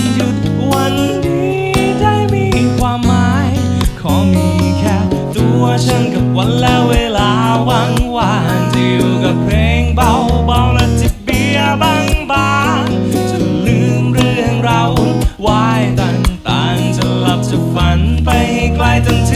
นหยุดวันนี้ได้มีความหมาย ขอมีแค่ตัวฉันกับวันและเวลาว่างวานจะอยู่กับเพลงเบาเบาและจิบเบียร์บางบางจะลืมเรื่องเราวายต่างๆจะหลับจะฝันไปไกลจนถึง